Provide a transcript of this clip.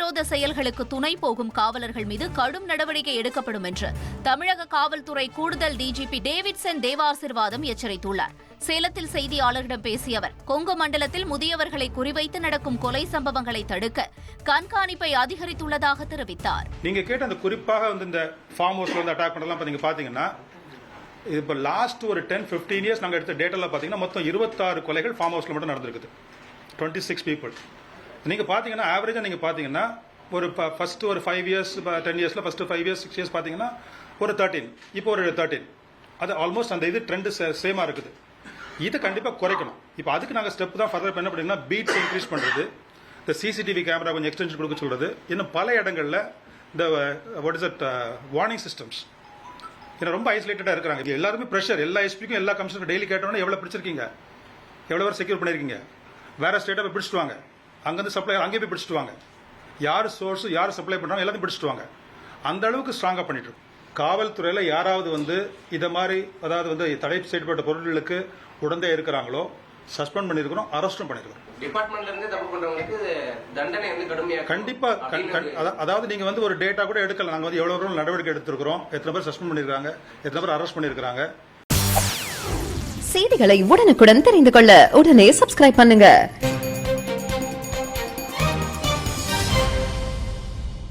சட்டவிரோத செயல்களுக்கு துணை போகும் காவலர்கள் மீது கடும் நடவடிக்கை எடுக்கப்படும் என்று தமிழக காவல்துறை கூடுதல் டிஜிபி டேவிட்சன் தேவாசிர்வாதம் எச்சரித்துள்ளார். சேலத்தில் செய்தியாளர்களிடம் பேசிய அவர் கொங்கு மண்டலத்தில் முதியவர்களை குறிவைத்து நடக்கும் கொலை சம்பவங்களை தடுக்க கண்காணிப்பை அதிகரித்துள்ளதாக தெரிவித்தார். நீங்க கேட்ட அந்த குறிப்பாக வந்து இந்த ஃபார்ம் ஹவுஸ்ல வந்து அட்டாக் பண்ணலாம் நீங்க பாத்தீங்கன்னா இப்போ லாஸ்ட் ஒரு டென் 15 இயர்ஸ் நாங்கள் எடுத்த டேட்டால பார்த்தீங்கன்னா மொத்தம் இருபத்தாறு கொலைகள் ஃபார்ம் ஹவுஸ்ல மட்டும் நடந்திருக்குது. டுவெண்ட்டி சிக்ஸ் பீப்புள் நீங்கள் பார்த்தீங்கன்னா ஆவரேஜாக நீங்கள் பார்த்தீங்கன்னா ஒரு ஃபஸ்ட்டு ஒரு ஃபைவ் இயர்ஸ் டென் இயர்ஸில் first five years six years பார்த்தீங்கன்னா ஒரு தேர்ட்டின் இப்போ ஒரு தேர்ட்டின் அது ஆல்மோஸ்ட் அந்த இது ட்ரெண்டு சேமாக இருக்குது. இதை கண்டிப்பாக குறைக்கணும். இப்போ அதுக்கு நாங்கள் ஸ்டெப் தான் ஃபர்தர் என்ன பண்ணீங்கன்னா பீட்ஸ் இன்க்ரீஸ் பண்ணுறது இந்த சிசிடிவி கேமரா கொஞ்சம் எக்ஸ்டென்ஷன் கொடுக்க சொல்கிறது இன்னும் பல இடங்களில் இந்த what is at warning systems ஏன்னா ரொம்ப ஐசோலேட்டடாக இருக்கிறாங்க. இது எல்லாருமே ப்ரெஷர் எல்லா எஸ்பிக்கும் எல்லா கமிஷனரும் டெய்லி கேட்டோன்னா எவ்வளோ பிடிச்சிருக்கீங்க? எவ்வளோ பேர் செக்யூர் பண்ணியிருக்கீங்க வேறு ஸ்டேட்டை போய் பிடிச்சிட்டு வாங்க. அங்கேருந்து சப்ளை அங்கேயே போய் பிடிச்சிட்டு வாங்க. யார் சோர்ஸ் யார் சப்ளை பண்ணுறாங்க எல்லாத்தையும் பிடிச்சிட்டு வாங்க. அந்த அளவுக்கு ஸ்ட்ராங்காக பண்ணிட்டு. காவல்துறையில் யாராவது வந்து இதை மாதிரி அதாவது வந்து தடை செய்யப்பட்ட பொருட்களுக்கு உடந்தை இருக்கிறாங்களோ சஸ்பெண்ட் பண்ணியிருக்கிறோம் அரெஸ்டும் பண்ணியிருக்கிறோம். டிபார்ட்மெண்ட்ல இருந்து தப்பு பண்றவங்களுக்கு தண்டனை வந்து கடுமையா கண்டிப்பா கண்- கண்- அதா- அதாவது நீங்க வந்து ஒரு டேட்டா கூட எடுக்கல. நாங்க வந்து எவ்வளவு தூரம் நடவடிக்கை எடுத்திருக்கிறோம். எத்தனை பேர் சஸ்பெண்ட் பண்ணிருக்காங்க எத்தனை பேர் அரெஸ்ட் பண்ணிருக்காங்க செய்திகளை உடனுக்குடன் தெரிந்து கொள்ள உடனே சப்ஸ்கிரைப் பண்ணுங்க.